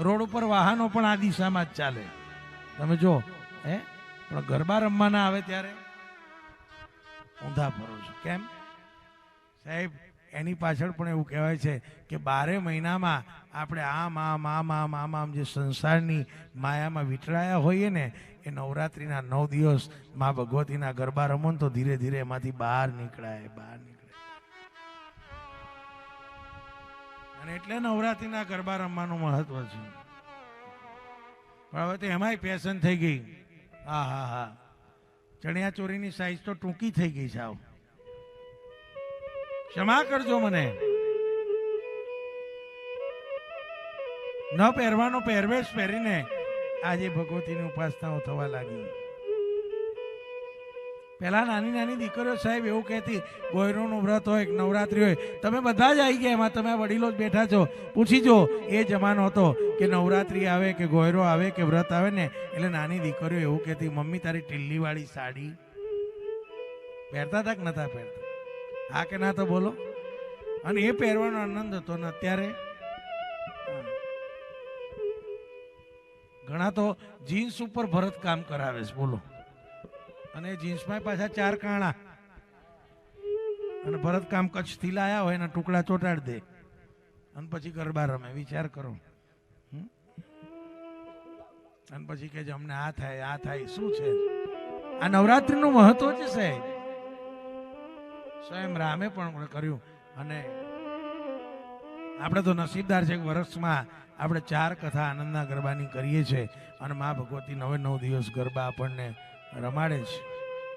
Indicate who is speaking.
Speaker 1: Road ઉપર વાહનો પણ આ દિશામાં જ ચાલે. તમે જો, હે? પણ ગરબા રમવાના આવે ત્યારે? ઊંધા ફરો છો. કેમ? સાહેબ, એની પાછળ પણ એવું કહેવાય છે કે બારે મહિનામાં આપણે આમ આમ આમ આમ આમ આમ જે સંસારની માયામાં વીંટળાયા હોઈએ ને, એ નવરાત્રિના નવ દિવસ મા ભગવતીના ગરબા રમો તો ધીરે ધીરે એમાંથી બહાર નીકળાય, બહાર નીકળે અને એટલે નવરાત્રિના ગરબા રમવાનું મહત્વ છે. પણ હવે તો એમાંય ફેશન થઈ ગઈ. હા હા હા. ચણિયા ચોરીની સાઈઝ તો ટૂંકી થઈ ગઈ સાવ ક્ષમા કરજો મને. ન પહેરવાનો પહેરવેશ પહેરીને આજે ભગવતીની ઉપાસનાઓ થવા લાગી. પેલા નાની નાની દીકરીઓ સાહેબ એવું કહેતી, ગોયરોનું વ્રત હોય નવરાત્રી હોય. તમે બધા જ આવી ગયા, એમાં તમે વડીલો જ બેઠા છો. પૂછી જો, એ જમાનો હતો કે નવરાત્રી આવે, કે ગોયરો આવે, કે વ્રત આવે ને? એટલે નાની દીકરીઓ એવું કહેતી, મમ્મી, તારી ટીલ્લીવાળી સાડી પહેરતા હતા કે નતા પહેરતા? હા કે ના તો બોલો. અને એ પહેરવાનો આનંદ હતો ને અત્યારે? ઘણા તો જીન્સ ઉપર ભરત કામ કરાવે છે. બોલો. અને જીન્સમાં પાછા ચાર કાણા. અને ભરતકામ કચ્છથી લાયા હોય ટુકડા ચોટાડી દે. અને પછી ગરબા રમે, વિચાર કરો. અને પછી કે અમને આ થાય આ થાય, શું છે? આ નવરાત્રીનું મહત્વ છે. સાહેબ સ્વયં રામે પણ કર્યું. અને આપણે તો નસીબદાર છે વર્ષમાં આપણે ચાર કથા આનંદના ગરબાની કરીએ છીએ. અને મા ભગવતી નવે નવ દિવસ ગરબા આપણને Ramarej.